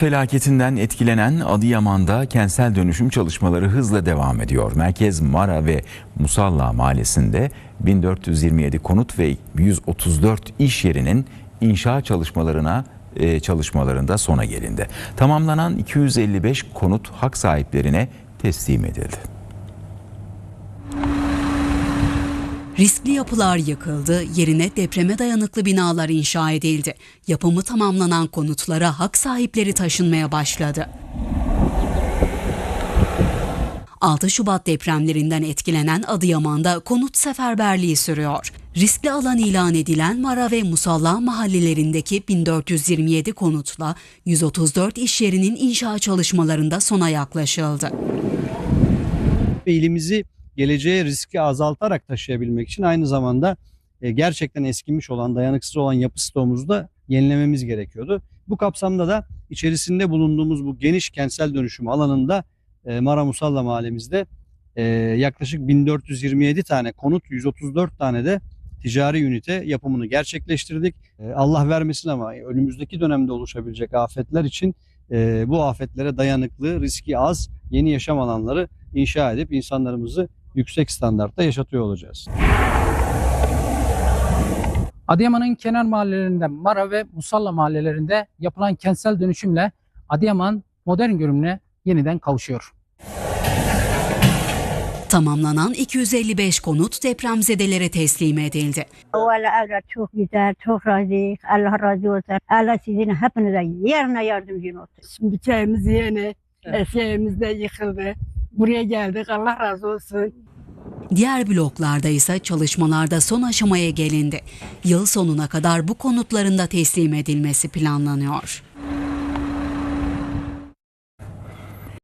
Felaketinden etkilenen Adıyaman'da kentsel dönüşüm çalışmaları hızla devam ediyor. Merkez Mara ve Musalla mahallesinde 1427 konut ve 134 iş yerinin inşa çalışmalarına e, çalışmalarında sona gelindi. Tamamlanan 255 konut hak sahiplerine teslim edildi. Riskli yapılar yıkıldı, yerine depreme dayanıklı binalar inşa edildi. Yapımı tamamlanan konutlara hak sahipleri taşınmaya başladı. 6 Şubat depremlerinden etkilenen Adıyaman'da konut seferberliği sürüyor. Riskli alan ilan edilen Mara ve Musalla mahallelerindeki 1427 konutla 134 iş yerinin inşa çalışmalarında sona yaklaşıldı. ilimizi geleceğe riski azaltarak taşıyabilmek için aynı zamanda e, gerçekten eskimiş olan, dayanıksız olan yapı stoğumuzu da yenilememiz gerekiyordu. Bu kapsamda da içerisinde bulunduğumuz bu geniş kentsel dönüşüm alanında e, Mara Musalla mahallemizde e, yaklaşık 1427 tane konut, 134 tane de ticari ünite yapımını gerçekleştirdik. Allah vermesin ama önümüzdeki dönemde oluşabilecek afetler için bu afetlere dayanıklı, riski az yeni yaşam alanları inşa edip insanlarımızı yüksek standartta yaşatıyor olacağız. Adıyaman'ın kenar mahallelerinde Mara ve Musalla mahallelerinde yapılan kentsel dönüşümle Adıyaman modern görünümüne yeniden kavuşuyor. Tamamlanan 255 konut depremzedelere teslim edildi. Valla evlat çok güzel, çok razıyız. Allah razı olsun. Allah sizin hepinize yerine yardımcın olsun. Şimdi çayımız yeni, eski evimiz de yıkıldı. Buraya geldik, Allah razı olsun. Diğer bloklarda ise çalışmalarda son aşamaya gelindi. Yıl sonuna kadar bu konutların da teslim edilmesi planlanıyor.